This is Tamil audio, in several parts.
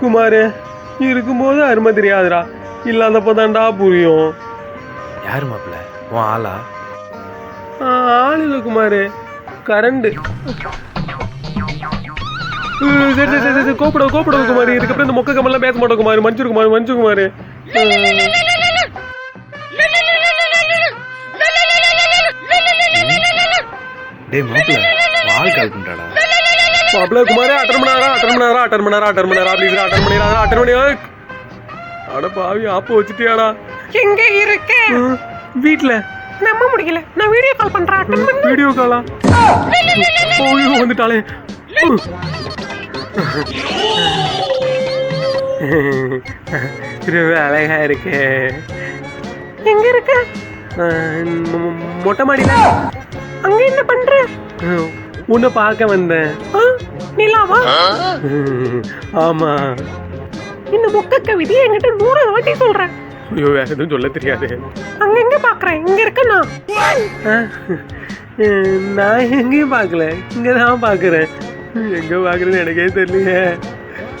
குமார் இருக்கும்போது அருமை தெரியாதுடா. இல்லாதப்போ தான்டா புரியும். யார் மாப்பிள்ள உன் ஆளா? ஆள் இல்லை குமார். கரண்டு. சரி சரி சரி கோப்பட கோப்பட குமார். இதுக்கப்புறம் இந்த மொக்க கமெல்லாம் பேச மாட்டோம் குமார். மன்னிச்சிரு குமார் மன்னிச்சு குமார். டேய் மாப்பிள்ள ஆள் கால் பண்றாடா. மாப்பிள்ள குமார் அட்டன் பண்ணாரா அட்டன் பண்ணாரா அட்டன் பண்ணாரா அட்டன் பண்ணாரா அட்டன் பண்ணிடுறா அட்டன் பண்ணியா அட பாவி ஆப்ப வச்சுட்டியாடா. எங்க இருக்க? வீட்ல. நம்ப முடியல நான் வீடியோ கால் பண்றேன். பண்ணு. வீடியோ காலா ஓய்யோ வந்துட்டாளே. அழகா இருக்கு. எங்க இருக்க? மொட்டை மாடியில. அங்க என்ன பண்ற? உன்னை பார்க்க வந்தேன். ஆ, நிலாவா? ஆமா. இந்த மொக்க கவிதையை என்கிட்ட நூறு வாட்டி சொல்றேன். ஐயோ வேற எதுவும் சொல்ல தெரியாது. அங்க எங்க பாக்குறேன். இங்க இருக்க நான். நான் எங்கேயும் பார்க்கல. இங்கே தான் பார்க்குறேன் எங்கே பார்க்குறேன்னு எனக்கே தெரியலையே.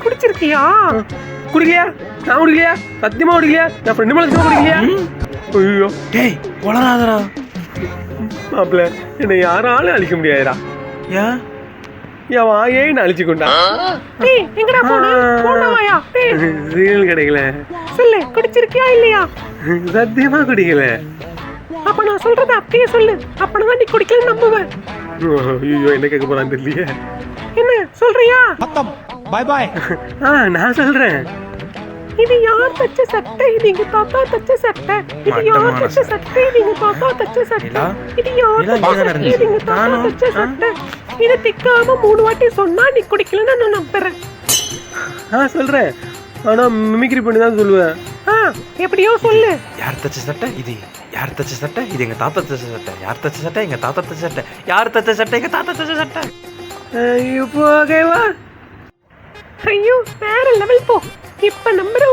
குடிச்சிருக்கியா? குடிக்கலையா? நான் குடிக்கலையா? சத்தியமா குடிக்கலையா? நான் ஃப்ரெண்டு மேலே குடிக்கலையா? ஐயோ. டேய் வளராதடா மாப்பிள்ள என்னை யாராலும் அழிக்க முடியாதுடா. ஏன் என் வாயேன்னு அழிச்சு கொண்டா எங்கடா போன? போனவாயா ரீல் கிடைக்கல. சொல்லு குடிச்சிருக்கியா இல்லையா? சத்தியமா குடிக்கல. அப்ப நான் சொல்றத அப்படியே சொல்லு. அப்பதான் நீ குடிக்கல நம்புவேன். ஐயோ என்ன கேட்க போறான்னு தெரியலையே. என்ன சொல்றியா? பை பாய் ஆ நான் சொல்றேன். இது யார் தச்ச சட்டை? இது எங்க தாத்தா தச்ச சட்டை. இது யார் தச்ச சட்டை. இது எங்க தாத்தா தச்ச சட்டை? இது யார் தச்ச இது எங்க. தாத்தா தச்ச? சட்டை. இதை திக்காம மூணு வாட்டி சொன்னா நீ குடிக்கலன்னு நான் நம்புறேன். ஆ சொல்றேன். ஆனா மிமிக்ரி பண்ணி தான் சொல்லுவேன். ஆ எப்படியோ சொல்லு. யார் தச்ச சட்டை? இது யார் தச்ச சட்டை? இது எங்க தாத்தா தச்ச சட்டை. யார் தச்ச சட்டை? எங்க தாத்தா தச்ச சட்டை. யார் தச்ச சட்டை? எங்க தாத்தா தச்ச சட்டை. இப்போ ஓகேவா ஐயோ வேற லெவல் போ. இப்ப நம்புற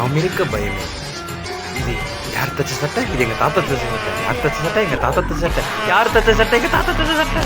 நாம் இருக்க பயமே இது யார் தச்ச சட்டை? இது எங்க தாத்தா தச்ச சட்டை. யார் தச்ச சட்டை? எங்க தாத்தா தச்ச சட்டை. யார் தச்ச சட்டை? எங்க தாத்தா தச்ச சட்டை.